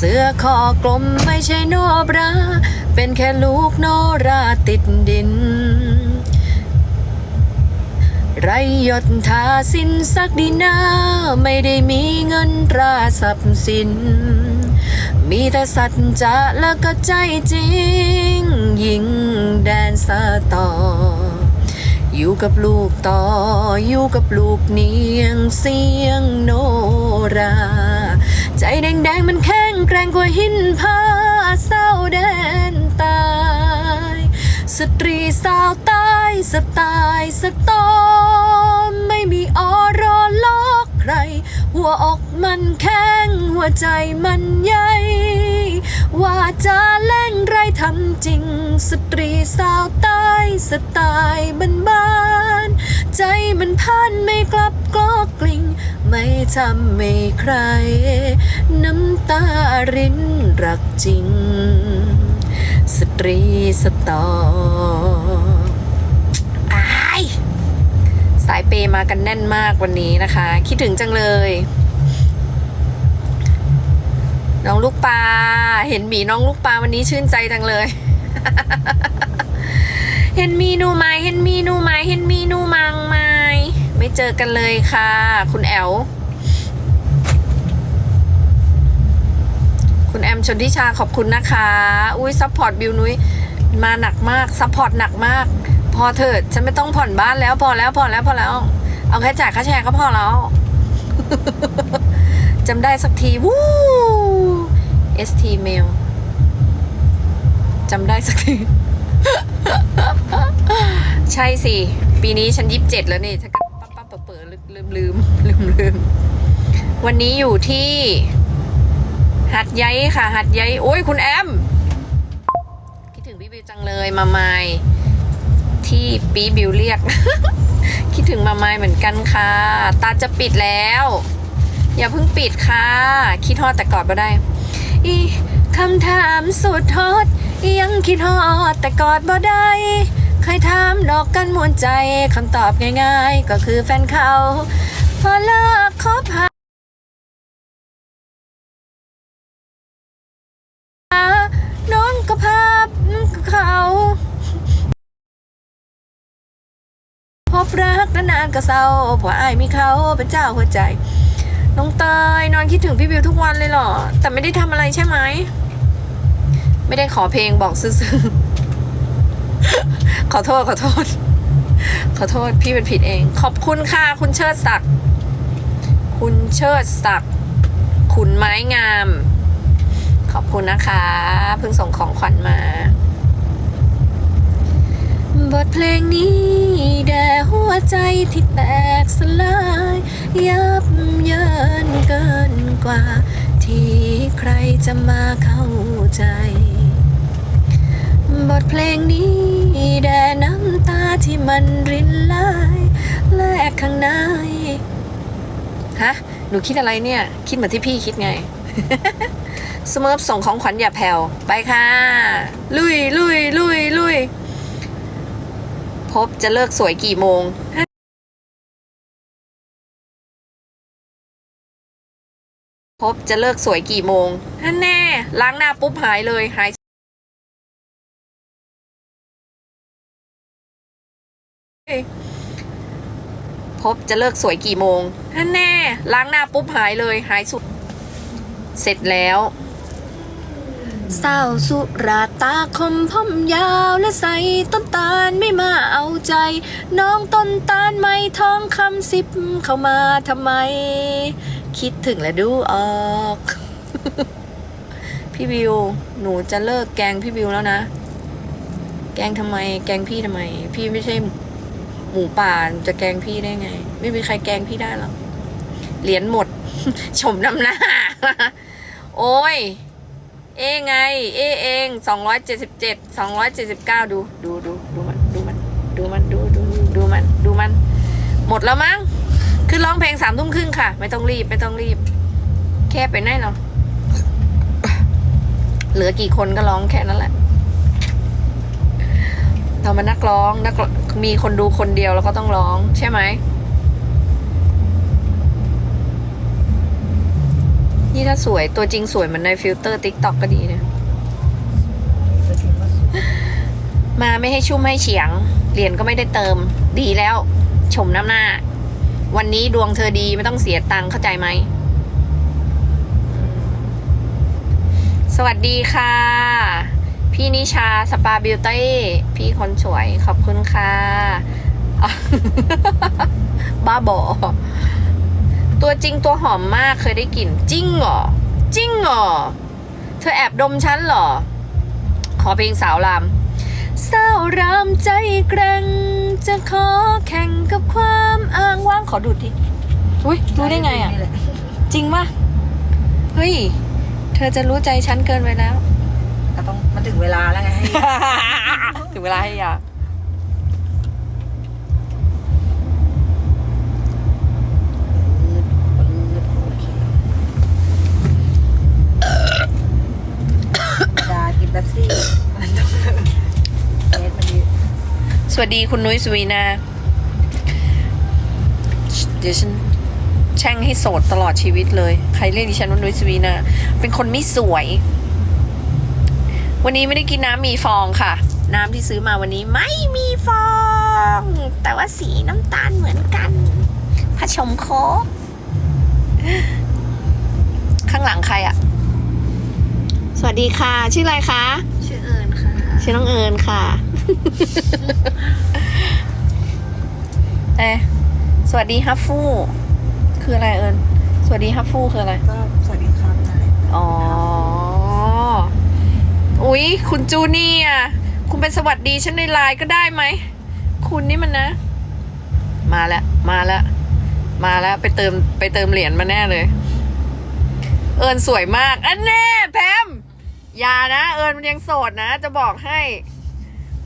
เสื้อคอกลมไม่ใช่โนบรา เป็นแค่ลูกโนราติดดิน ไรยศทาสินสักดีนาไม่ได้มีเงินตราทรัพย์สิน มีแต่สัจจะและก็ใจจริง ยิงแดนสต่ออยู่กับลูกต่ออยู่กับลูกเนียงเสียงโนรา ใจแดงๆมันแข็ง แกร่งกว่าหินผาเศร้าแดนตาย สตรีสาวใต้สตล์สตอมไม่มีออรอลอกใคร หัวอกมันแข็งหัวใจมันใหญ่ว่าจะเล่งไรทำจริง สตรีสาวใต้สตล์บ้านบ้าน ใจมันพันไม่กลับกลอกกลิ่ง ไม่ทำไม่ใคร น้ำตารินรักจริง สตรีสตอายสายเปมากันแน่นมากวันนี้นะคะ คิดถึงจังเลยน้องลูกปลา เห็นหมีน้องลูกปลาวันนี้ชื่นใจจังเลย เห็นมีนูไหมเห็นมีนูไหมเห็นมีนูมังไหมไม่เจอกันเลยค่ะ คุณแอลคุณแอมชนทิชาขอบคุณนะคะ อุ้ยซัพพอร์ตบิวนุ้ยมาหนักมากซัพพอร์ตหนักมาก พอเถิดฉันไม่ต้องผ่อนบ้านแล้วพอแล้วพอแล้วพอแล้ว เอาแค่จ่ายค่าแชร์ก็พอแล้วจำได้สักทีวู้ ST mail จำได้สักที ใช่สิ ปีนี้ฉันยิบเจ็ดแล้วนี่ฉันก็ปั๊บปั๊บเปิดลืมลืมลืมลืมวันนี้อยู่ที่หัดใยค่ะ หัดใยโอ้ยคุณแอม คิดถึงพี่บิวจังเลยมาไมายที่ปีบิวเรียก คิดถึงมาไมายเหมือนกันค่ะ ตาจะปิดแล้ว อย่าเพิ่งปิดค่ะ คิดฮอดแต่กอดมาได้ อีคำถามสุดฮอ ยังคิดฮอดแต่กอดบ่ได้เคยถามดอกกันมวนใจคำตอบง่ายๆ ก็คือแฟนเขา พอเลิกคบหาน้องก็ภาพเขาพบรักนานๆก็เศร้าเพราะอายมีเขาเป็นเจ้าหัวใจ น้องเตยนอนคิดถึงพี่บิวทุกวันเลยเหรอ แต่ไม่ได้ทำอะไรใช่ไหม ไม่ได้ขอเพลงบอกซื่อขอโทษขอโทษ ขอโทษพี่เป็นผิดเอง ขอบคุณค่ะ คุณเชิดศักดิ์คุณเชิดศักดิ์คุณไม้งาม ขอบคุณนะคะ เพิ่งส่งของขวัญมา บทเพลงนี้แด่หัวใจที่แตกสลาย ยับเยินเกินกว่า ที่ใครจะมาเข้าใจ บทเพลงนี้แด่น้ำตาที่มันรินไหลแลกข้างในฮะ หนูคิดอะไรเนี่ย คิดเหมือนที่พี่คิดไง สมิร์ฟส่งของขวัญอย่าแผ่ว ไปค่ะ ลุยลุยลุยลุยพบจะเลิกสวยกี่โมงพบจะเลิกสวยกี่โมงฮันแน่ ล้างหน้าปุ๊บหายเลยหาย พบจะเลิกสวยกี่โมงฮันแน่ ล้างหน้าปุ๊บหายเลยหายสุด เสร็จแล้วสาวสุราตาคมผมยาวและใส่ต้นตาลไม่มาเอาใจ น้องต้นตาลไม่ท้องคำสิบเข้ามาทำไม คิดถึงและดูออก พี่บิว หนูจะเลิกแกงพี่บิวแล้วนะ แกงทำไม แกงพี่ทำไม พี่ไม่ใช่ หมูป่าจะแกงพี่ได้ไง ไม่มีใครแกงพี่ได้หรอกเหรียญหมด ชมน้ำหน้า โอ้ย เอ้ไง เอเองสองร้อยเจ็ดสิบเจ็ดสองร้อยเจ็ดสิบเก้าดูดูดูดูมันดูมันดูมันดูดูดูมันดูมัน หมดแล้วมั้งขึ้นร้องเพลงสามทุ่มครึ่งค่ะ ไม่ต้องรีบไม่ต้องรีบ แค่ไปไหนเนาะเหลือกี่คนก็ร้องแค่นั้นแหละ เรามานักร้องนักมีคนดูคนเดียวแล้วก็ต้องร้อง ใช่ไหม นี่ถ้าสวยตัวจริงสวยเหมือนในฟิลเตอร์ติ๊กต็อกก็ดีเนะตัวจริงก็สวยมาไม่ให้ชุ่มให้เฉียง เหรียญก็ไม่ได้เติม ดีแล้ว ชมน้ำหน้า วันนี้ดวงเธอดีไม่ต้องเสียตังค์เข้าใจไหม สวัสดีค่ะ พี่นิชาสปาบิวตี้พี่คนสวยขอบคุณค่ะ บ้าบอ ตัวจริงตัวหอมมากเคยได้กลิ่นจริงเหรอจริงเหรอเธอแอบดมฉันเหรอ ขอเพลงสาวรำสาวรำใจแกร่งจะขอแข่งกับความอ้างว้างขอดูดทีอุ้ยรู้ได้ไงอะ จริงปะเฮ้ย เธอจะรู้ใจฉันเกินไปแล้ว มันถึงเวลาแล้วไงให้ถึงเวลาให้ยาปืดปืดโอเคดากินแป๊บซี่มันต้องเอสมันดีสวัสดีคุณนุ้ยสุวีนา เดี๋ยวฉันแช่งให้โสดตลอดชีวิตเลย ใครเรียกดิฉันว่านุ้ยสุวีนา เป็นคนไม่สวย วันนี้ไม่ได้กินน้ำมีฟองค่ะ น้ำที่ซื้อมาวันนี้ไม่มีฟอง แต่ว่าสีน้ำตาลเหมือนกันผสมโค้กข้างหลังใครอะสวัสดีค่ะ ชื่ออะไรคะ ชื่อเอิญค่ะ ชื่อน้องเอิญค่ะเอ๊ะสวัสดีฮัฟฟูคืออะไรเอิญสวัสดีฮัฟฟูคืออะไร ก็สวัสดีครับนั่นแหละอ๋อ อุ๊ย คุณจูเนียคุณเป็นสวัสดีฉันในไลน์ก็ได้ไหม คุณนี่มันนะ มาแล้ว มาแล้ว มาแล้วไปเติมไปเติมเหรียญมาแน่เลย เอิญสวยมาก อันแน่แพมอย่านะ เอิญมันยังโสดนะ จะบอกให้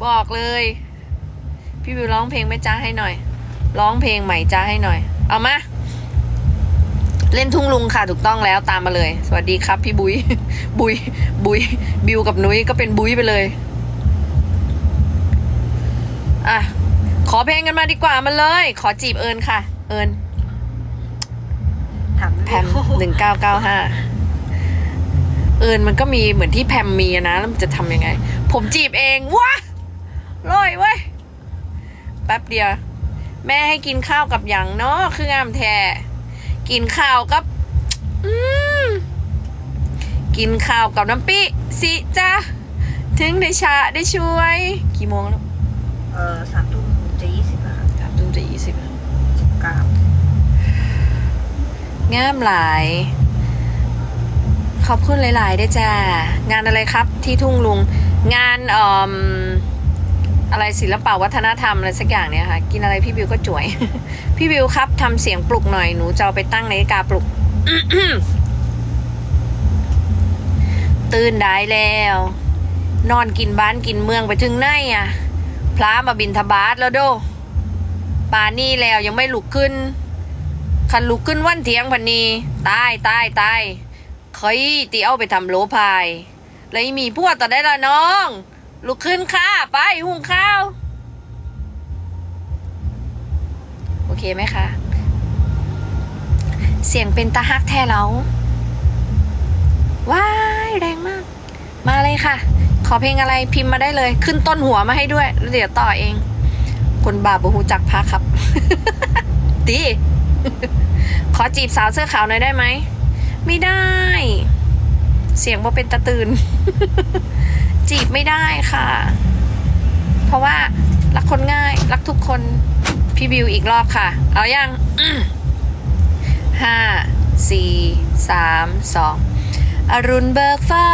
บอกเลย พี่วิวร้องเพลงไหม่จ้าให้หน่อย ร้องเพลงใหม่จ้าให้หน่อย เอามา เล่นทุ่งลุงค่ะถูกต้องแล้วตามมาเลย สวัสดีครับ พี่บุยบุยบุยบิวกับนุ้ยก็เป็นบุยไปเลยอะขอเพลงกันมาดีกว่ามาเลย ขอจีบเอิญค่ะ เอิญถามแพมหนึ่งเก้าเก้าห้าเอิญมันก็มีเหมือนที่แพมมีอะนะแล้วมันจะทำยังไง ผมจีบเองว้าลอยเว้ยแป๊บเดียว แม่ให้กินข้าวกับอย่างเนาะคืองามแท้ กินข้าวกับอืมกินข้าวกับน้ำปิสิจ้าถึงได้ชาได้ช่วย กี่โมงแล้ว เออสามทุ่มจะยี่สิบแล้วครับสามทุ่มจะยี่สิบสิบเก้างามหลาย ขอบคุณหลายๆด้วยจ้า งานอะไรครับที่ทุ่งลุง งานเอ่อ อะไรศิลปะวัฒนธรรมอะไรสักอย่างเนี่ยค่ะ กินอะไรพี่บิวก็จ่วย พี่บิวครับทำเสียงปลุกหน่อยหนูจะเอาไปตั้งนาฬิกาปลุก ตื่นได้แล้ว นอนกินบ้านกินเมืองไปถึงไหนอะ พระมาบินทบาทแล้วโดป่านนี้แล้วยังไม่ลุกขึ้น คันลุกขึ้นวันเทียงพันนีตายตายตายเคยตีเอาไปทำโลพาย แล้วมีพวกต่อได้ละน้อง ลุกขึ้นค่ะ ไปหุงข้าว โอเคไหมคะ เสียงเป็นตาฮักแท้เราว้ายแรงมาก มาเลยค่ะ ขอเพลงอะไรพิมพ์มาได้เลย ขึ้นต้นหัวมาให้ด้วยแล้วเดี๋ยวต่อเอง คนบาบูฮูจักพาครับ ตีขอจีบสาวเสื้อขาวหน่อยได้ไหม ไม่ได้ เสียงว่าเป็นตะตื่น จีบไม่ได้ค่ะ เพราะว่ารักคนง่าย รักทุกคนพี่บิวอีกรอบค่ะ เอายังห้าสี่สามสองอรุณเบิกฟ้า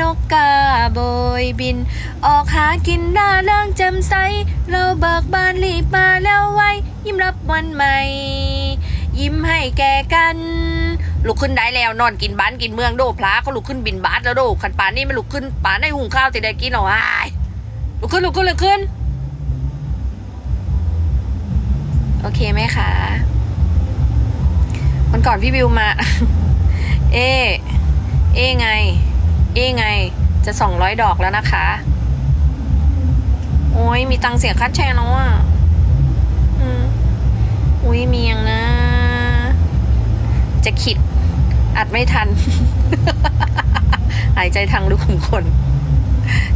นกกาโบยบิน ออกหากินหน้าเรื่องจำใส เราเบิกบานรีบมาแล้วไว้ ยิ้มรับวันใหม่ ยิ้มให้แก่กัน ลุกขึ้นได้แล้วนอนกินบ้านกินเมืองโดพระเขาลุกขึ้นบินบาสแล้วโดขันป่านนี่ไมันลุกขึ้นป่านได้หุงข้าวติได้กินหรอไอ้ายลุกขึ้นลุกขึ้นลุกขึ้น โอเคไหมคะวันก่อนพี่บิวมา เอ เอไง เอไง จะสองร้อยดอกแล้วนะคะ โอ้ยมีตังเสียค่าแชร์แล้วอะอุ้ยมียังนะ จะขิด อัดไม่ทัน หายใจทางลูกขุมขน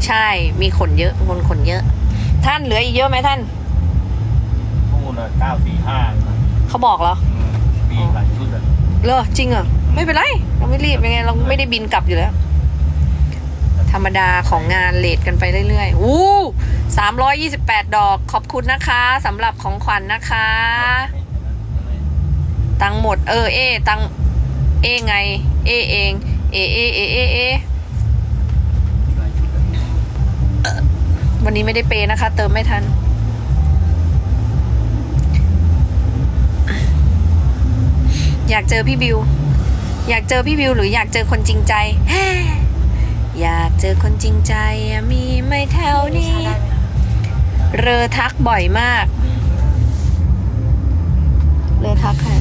ใช่ มีขนเยอะคนขนเยอะ ท่านเหลืออีกเยอะไหมท่านนู่นน่ะเก้าสี่ห้าเขาบอกเหรอมีหลายชุดอะเหรอจริงเหรอไม่เป็นไร เราไม่รีบยังไง เราไม่ได้บินกลับอยู่แล้ว ธรรมดาของงานเลทกันไปเรื่อยๆอู้สามร้อยยี่สิบแปดดอก ขอบคุณนะคะสำหรับของขวัญนะคะ ตังค์หมดเออเอ ตังค์ เอไง เอเอง เอเอเอเอเอวันนี้ไม่ได้เปย์นะคะ เติมไม่ทัน อยากเจอพี่บิว อยากเจอพี่บิว หรืออยากเจอคนจริงใจ อยากเจอคนจริงใจอะมีไหม่แถวนี้ได้ไหมคะเรอทักบ่อยมาก เรอทักใคร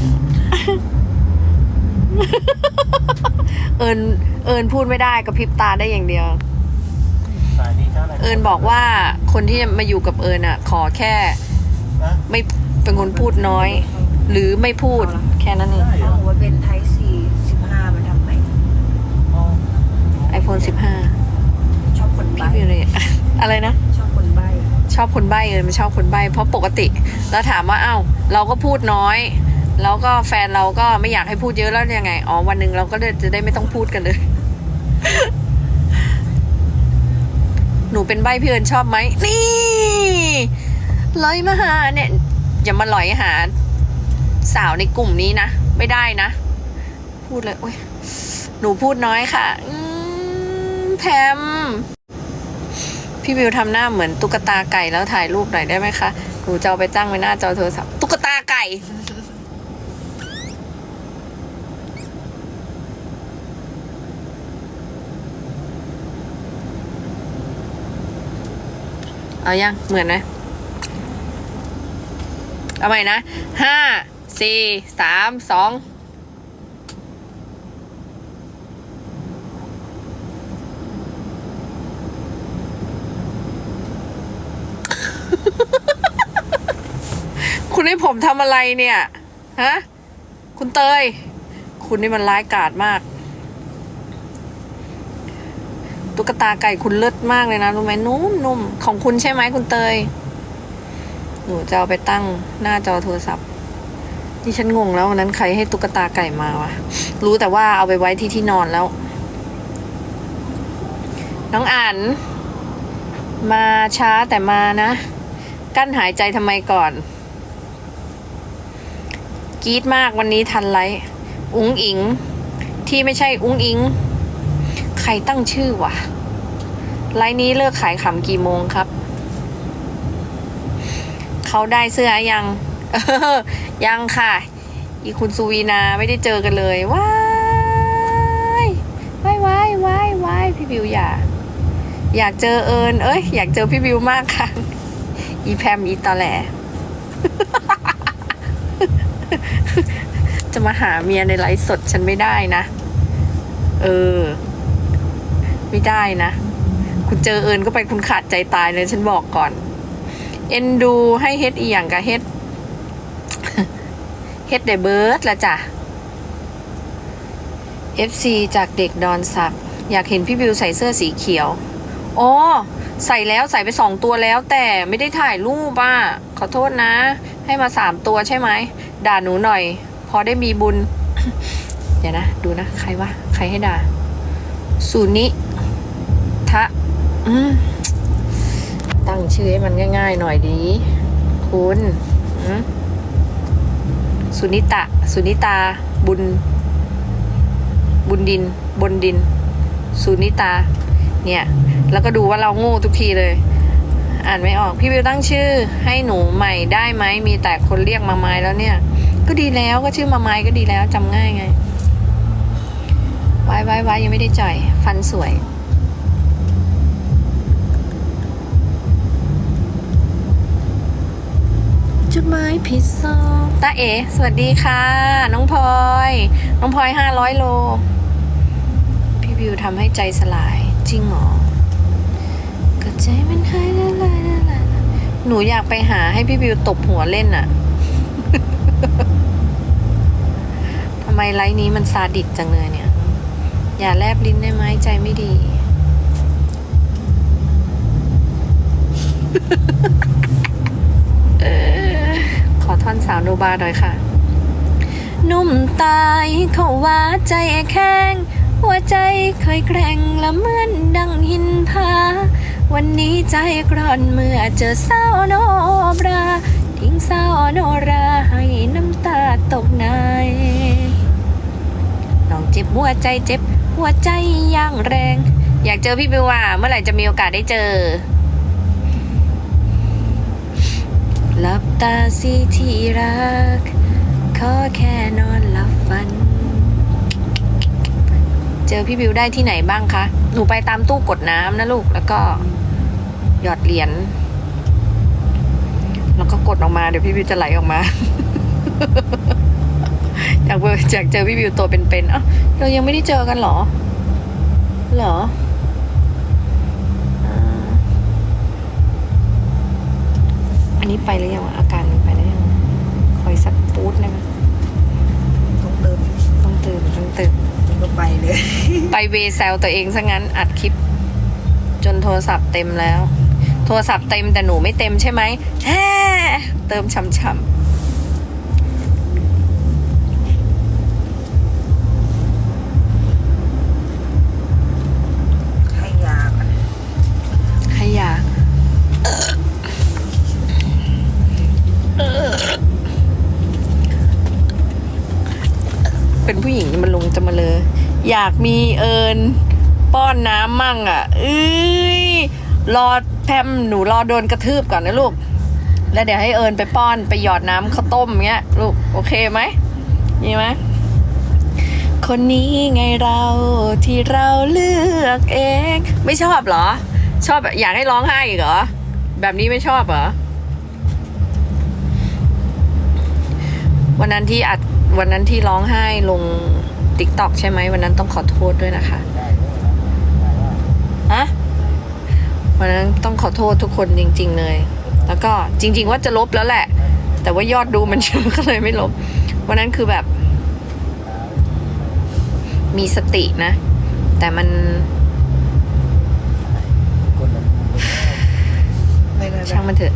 เอิญเอิญพูดไม่ได้กับพริบตาได้อย่างเดียว สายนี้เท่าไหร่เอิญบอกว่าคนที่มาอยู่กับเอิญอะ ขอแค่นะไม่เป็นคนพูดน้อย หรือไม่พูดแค่นั้นเอง ได้เหรเขาอบอกว่าเป็นไทซีสิบห้ามันทำไม อ๋อ iPhone 15ชอบคนใบพี่บิวเลย อะไรนะ ชอบคนใบชอบคนใบ้เอิญไม่ชอบคนใบ้เพราะปกติแล้วถามว่าอ้าวเราก็พูดน้อย แล้วก็แฟนเราก็ไม่อยากให้พูดเยอะแล้วยังไง อ๋อ วันหนึ่งเราก็จะได้ไม่ต้องพูดกันเลย หนูเป็นใบ้พี่เอิญชอบไหม นี่ลอยมาหาเนี่ย อย่ามาลอยหา สาวในกลุ่มนี้นะ ไม่ได้นะ พูดเลย โอ้ย หนูพูดน้อยค่ะแพมพี่วิวทำหน้าเหมือนตุ๊กตาไก่แล้วถ่ายรูปหน่อยได้ไหมคะ หนูจะเอาไปตั้งไว้หน้าจอโทรศัพท์ ตุ๊กตาไก่ เอายังเหมือนไหมเอาใหม่นะห้าสี่สามสองคุณให้ผมทำอะไรเนี่ย ฮะ คุณเตย คุณนี่มันร้ายกาจมาก ตุ๊กตาไก่คุณเลิศมากเลยนะรู้ไหมนุ่มนุ่มของคุณใช่ไหมคุณเตย หนูจะเอาไปตั้งหน้าจอโทรศัพท์นี่ฉันงงแล้ววันนั้นใครให้ตุ๊กตาไก่มาวะรู้แต่ว่าเอาไปไว้ที่ที่นอนแล้ว น้องอ่านมาช้าแต่มานะ กั้นหายใจทำไมก่อนกรีดมากวันนี้ทันไลอุ้งอิง ที่ไม่ใช่อุ้งอิง ใครตั้งชื่อวะไลฟ์นี้เลิกขายขำกี่โมงครับ เขาได้เสื้อยังเออยังค่ะ อีคุณสุวีนาไม่ได้เจอกันเลย ว้ายว้ายว้ายว้ายว้ายพี่บิวอย่า อยากเจอเอิญเอ้ย อยากเจอพี่บิวมากค่ะ อีแพมอีตอแหลจะมาหาเมียในไลฟ์สดฉันไม่ได้นะ เออ ไม่ได้นะ คุณเจอเอิญก็ไปคุณขาดใจตายเลยฉันบอกก่อน เอ็นดูให้เฮ็ดอีหยังกับเฮ็ดเฮ็ดเดเบิร์ดละจ้ะ FC จากเด็กดอนสัก อยากเห็นพี่บิวใส่เสื้อสีเขียวโอ๋อใส่แล้วใส่ไปสองตัวแล้ว แต่ไม่ได้ถ่ายรูปอะขอโทษนะ ให้มาสามตัวใช่ไหมด่าหนูหน่อย พอได้มีบุญ เดี๋ยวนะ ดูนะ ใครวะ ใครให้ด่า สุนิ ทะตั้งชื่อให้มันง่าย ๆ หน่อยดี คุณสุนิตะ สุนิตา บุญ บุญดิน บนดิน สุนิตา เนี่ย แล้วก็ดูว่าเราโง่ทุกทีเลย อ่านไม่ออก พี่วิวตั้งชื่อ ให้หนูใหม่ได้ไหม มีแต่คนเรียกมาไม้แล้วเนี่ย ก็ดีแล้วก็ชื่อมาไม้ก็ดีแล้วจำง่ายไง ไว้ไว้ไว้ยังไม่ได้จ่าย ฟันสวย จุดหมายผิดซองตาเอ๋สวัสดีค่ะ น้องพลอย น้องพลอยห้าร้อยโล พี่วิวทำให้ใจสลาย จริงหรอก็ใจมันหายละลายละลายหนูอยากไปหาให้พี่วิวตบหัวเล่นอะทำไมไลฟ์นี้มันซาดิสจังเลยเนี่ย อย่าแลบลิ้นได้ไหมใจไม่ดีข อท่อนสาวโนบาหน่อยค่ะ นุ่มตายเขาว่าใจแข็งหัวใจเคยแกร่งละเหมือนดังหินผาวันนี้ใจกร่อนเมื่อเจอสาวโนบราทิ้งสาวโนราให้น้ำตาตกในน้องเจ็บหัวใจเจ็บหัวใจย่างแรง อยากเจอพี่บิวว่าเมื่อไหร่จะมีโอกาสได้เจอ หลับ ตาสิที่รัก ขอแค่นอนหลับฝัน เจอพี่บิวได้ที่ไหนบ้างคะ หนูไปตามตู้กดน้ำนะลูก แล้วก็หยอดเหรียญ แล้วก็กดออกมา เดี๋ยวพี่บิวจะไหลออกมา อยากเจอยากเจอพี่บิวตัวเป็นๆเอ้าเรายังไม่ได้เจอกันเหรอ เหรออันนี้ไปหรือยังวะอาการมันไปแล้วยังค อยสักปูดได้ไหมต้องเติมต้องตื่นต้องตื่นก็ไปเลย ไปเวแซวตัวเองซะงั้นอัดคลิป จนโทรศัพท์เต็มแล้ว โทรศัพท์เต็มแต่หนูไม่เต็มใช่ไหมแฮ่เติมช่ำใผู้หญิงมันลงจะมาเลย อยากมีเอิญป้อนน้ำมั่งอะเอ้ยรอแพมหนูรอโดนกระทืบก่อนนะลูก แล้วเดี๋ยวให้เอิญไปป้อนไปหยอดน้ำข้าวต้มเงี้ยลูกโอเคไหมนี่ไหมคนนี้ไงเราที่เราเลือกเอง ไม่ชอบเหรอ ชอบแบบอยากให้ร้องไห้อีกเหรอ แบบนี้ไม่ชอบเหรอวันนั้นที่อัด วันนั้นที่ร้องไห้ลงติ๊กต็อกใช่ไหมวันนั้นต้องขอโทษด้วยนะคะได้ได้ว่าฮะวันนั้นต้องขอโทษทุกคนจริง ๆ เลย แล้วก็จริง ๆ ว่าจะลบแล้วแหละ แต่ว่ายอดดูมันเยอะก็เลยไม่ลบ วันนั้นคือแบบ มีสตินะ แต่มันช่างมันเถอะ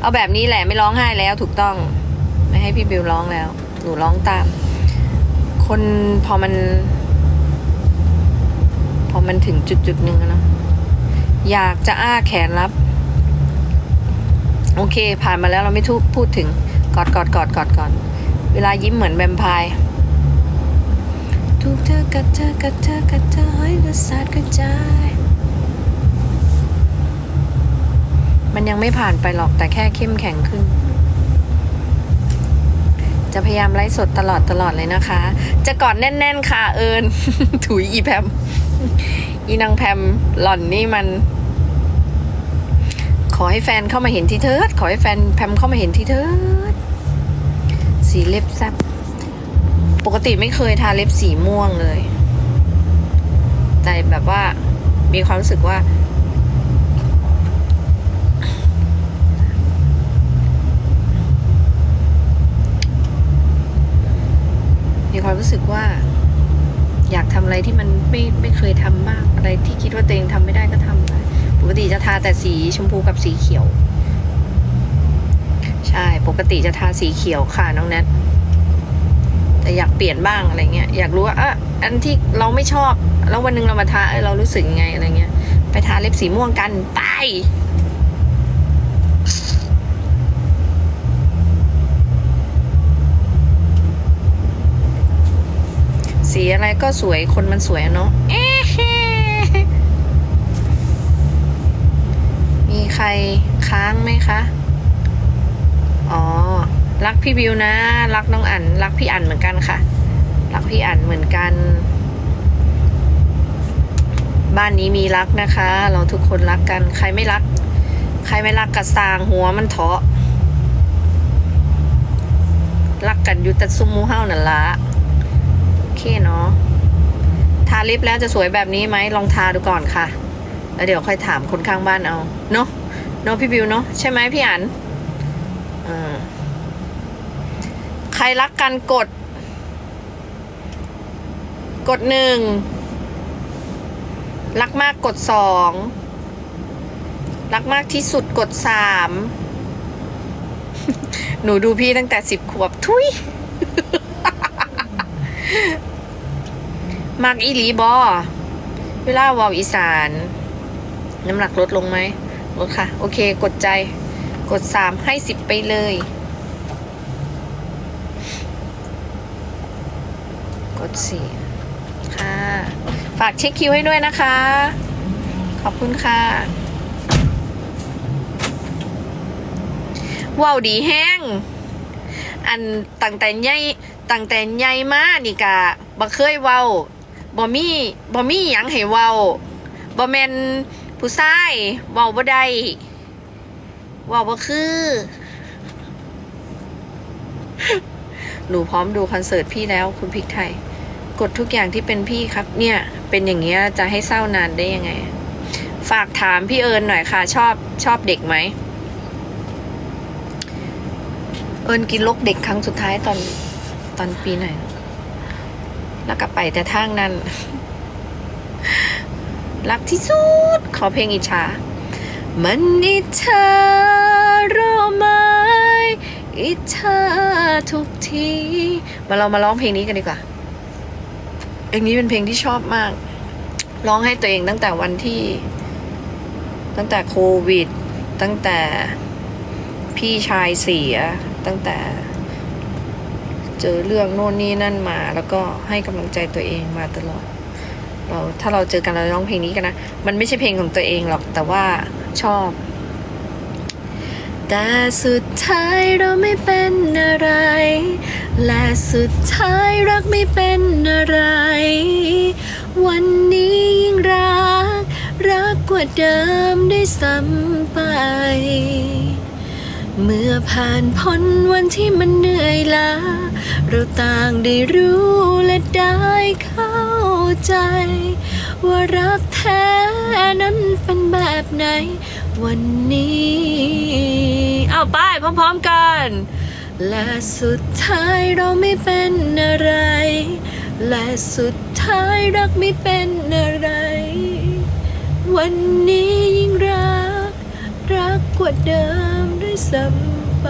เอาแบบนี้แหละไม่ร้องไห้แล้วถูกต้อง ไม่ให้พี่บิวร้องแล้ว หนูร้องตาม คนพอมัน พอมันถึงจุดจุดหนึ่งนอะอยากจะอ้าแขนรับ โอเค ผ่านมาแล้วเราไม่ทุพูดถึง กอดกอดกอดกอดกอดเวลายิ้มเหมือนแวมไพร์ถูกเธอกัดเธอกัดเธอกัดเธอให้ประสาทกระจายมันยังไม่ผ่านไปหรอกแต่แค่เข้มแข็งขึ้น จะพยายามไลฟ์สดตลอดตลอดเลยนะคะ จะกอดแน่น ๆ ค่ะเอิญถุยอีแพมอีนางแพมหล่อนนี่มัน ขอให้แฟนเข้ามาเห็นทีเถิดขอให้แฟนแพมเข้ามาเห็นทีเถิดสีเล็บแซบปกติไม่เคยทาเล็บสีม่วงเลย แต่แบบว่ามีความรู้สึกว่า มีความรู้สึกว่า อยากทำอะไรที่มันไม่ไม่เคยทำบ้างอะไรที่คิดว่าตัวเองทำไม่ได้ก็ทำไปปกติจะทาแต่สีชมพูกับสีเขียว ใช่ ปกติจะทาสีเขียวค่ะน้องแนทแต่อยากเปลี่ยนบ้างอะไรเงี้ยอยากรู้ว่าอะอันที่เราไม่ชอบ แล้ววันหนึงเรามาทาเอ้ยเรารู้สึกยังไงอะไรเงี้ย ไปทาเล็บสีม่วงกันไป สี อะไรก็สวยคนมันสวยอะเนาะเอ๊ะมีใครค้างไหมคะ อ๋อ รักพี่บิวนะ รักน้องอันรักพี่อันเหมือนกันค่ะ รักพี่อันเหมือนกัน บ้านนี้มีรักนะคะ เราทุกคนรักกัน ใครไม่รัก ใครไม่รักกระสางหัวมันเถาะรักกันอยู่แต่ซุมหมูเฮ้านั่นละโอ เคเนาะทาลิปแล้วจะสวยแบบนี้ไหมลองทาดูก่อนค่ะ แล้วเดี๋ยวค่อยถามคนข้างบ้านเอาเนาะเนาะพี่บิวเนาะใช่ไหมพี่อันอใครรักกันกด กดหนึ่งรักมากกดสองรักมากที่สุดกดสามหนูดูพี่ตั้งแต่สิบขวบทุย มักอีหลีบอเวลาวาอีสาน น้ำหนักลดลงไหมลดค่ะ โอเค กดใจ กดสามให้สิบไปเลย กดสี่ค่ะ ฝากเช็คคิวให้ด้วยนะคะ ขอบคุณค่ะว้าวดีแห้ง อันตั้งแต่ใหญ่ตั้งแต่ใหญ่มากนี่กะบ่เคยเว้า บ่มีบ่มีหยังให้เว้าบ่แม่นผู้ชายเว้าบ่ได้เว้าบ่คือ หนูพร้อมดูคอนเสิร์ตพี่แล้วคุณพริกไทย กดทุกอย่างที่เป็นพี่ครับ เนี่ย เป็นอย่างเงี้ยจะให้เศร้านานได้ยังไง ฝากถามพี่เอิญหน่อยค่ะ ชอบชอบเด็กไหม เอิญกินลกเด็กครั้งสุดท้ายตอนตอนปีไหน แล้วก็ไปแต่ทางนั้น รักที่สุด ขอเพลงอิจฉามันอิจฉาเราไหมอิจฉาทุกที มาเรามาร้องเพลงนี้กันดีกว่า เพลงนี้เป็นเพลงที่ชอบมาก ร้องให้ตัวเองตั้งแต่วันที่ ตั้งแต่โควิด ตั้งแต่พี่ชายเสีย ตั้งแต่ เจอเรื่องโน่นนี่นั่นมา แล้วก็ให้กำลังใจตัวเองมาตลอด เราถ้าเราเจอกันเราร้องเพลงนี้กันนะ มันไม่ใช่เพลงของตัวเองหรอกแต่ว่าชอบ แต่สุดท้ายเราไม่เป็นอะไร และสุดท้ายรักไม่เป็นอะไร วันนี้ยิ่งรัก รักกว่าเดิมได้ซ้ำไป เมื่อผ่านพ้นวันที่มันเหนื่อยล้า เราต่างได้รู้และได้เข้าใจ ว่ารักแท้นั้นเป็นแบบไหน วันนี้ เอาไปพร้อมๆกัน และสุดท้ายเราไม่เป็นอะไร และสุดท้ายรักไม่เป็นอะไร วันนี้ยิ่งรัก รักกว่าเดิม ด้วยซ้ำไป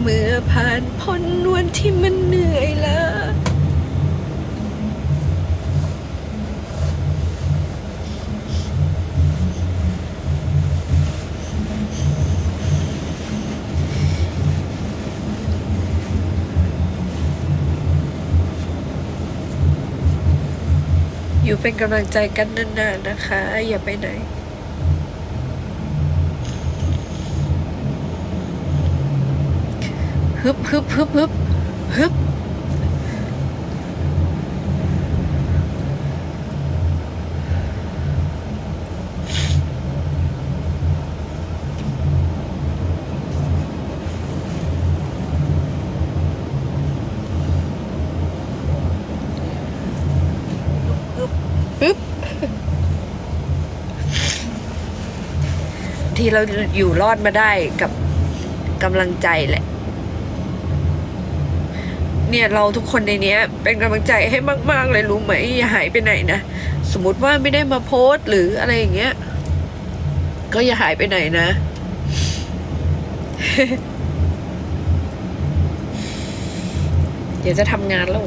เมื่อผ่านพ้นวันที่มันเหนื่อยล้าอยู่เป็นกำลังใจกันนานๆนะคะ อย่าไปไหน ฮึบฮึบฮึบฮึบฮึบฮึบที่เราอยู่รอดมาได้กับกำลังใจแหละ เนี่ยเราทุกคนในเนี้ย เป็นกำลังใจให้มาก ๆ เลยรู้ไหมอย่าหายไปไหนนะ สมมติว่าไม่ได้มาโพสต์หรืออะไรอย่างเงี้ย ก็อย่าหายไปไหนนะ เดี๋ยวจะทำงานแล้ว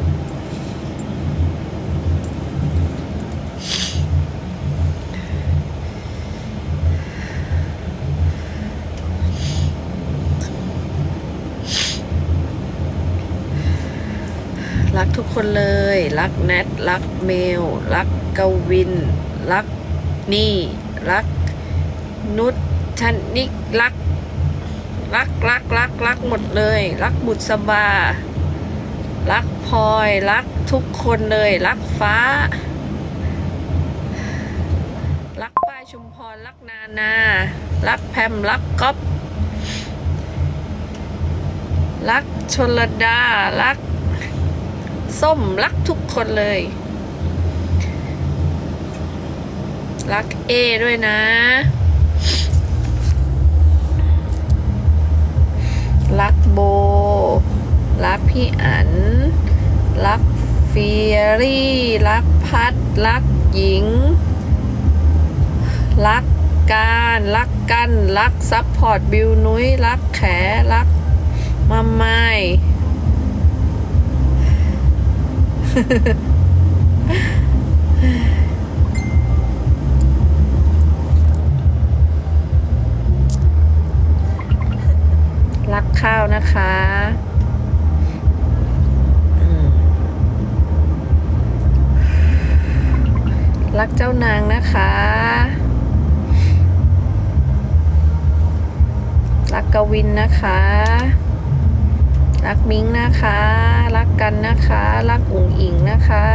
คนเลย รักแนทรักเมล รักกวิน รักนี่ รักนุชชันนิกรัก รักรักรักรักหมดเลย รักบุษบา รักพลอย รักทุกคนเลย รักฟ้า รักป้ายชุมพร รักนานา รักแพม รักก๊อฟรักชนลดา รัก ส้มรักทุกคนเลย รักเอด้วยนะ รักโบ รักพี่อัน รักเฟียรี่ รักพัด รักหญิง รักการรักกัน รักซัพพอร์ตบิวนุ้ยรักแขรักมาไม่ รักข้าวนะคะรักเจ้านางนะคะ รักกวินนะคะ รักมิ้งนะคะ รักกันนะคะ รักอุ๋งอิงนะคะ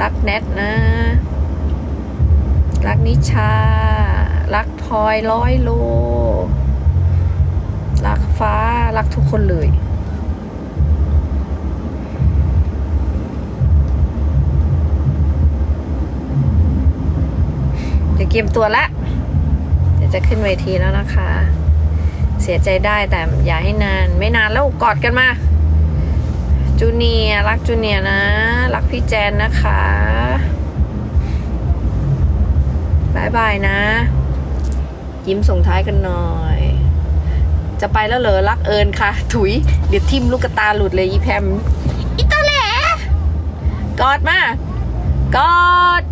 รักแนทนะ รักนิชา รักพลอยร้อยโล รักฟ้า รักทุกคนเลยเดี๋ยวเกมตัวละ เดี๋ยวจะขึ้นเวทีแล้วนะคะ สียใจได้แต่อย่าให้นาน ไม่นานแล้วกอดกันมา จูเนียรักจูเนียนะ รักพี่แจนนะคะบายบายนะ ยิ้มส่งท้ายกันหน่อย จะไปแล้วเหรอรักเอิญค่ะ ถุย เดี๋ยวทิมลูกตาหลุดเลยอีแพมอีตาแหลกอดมากอด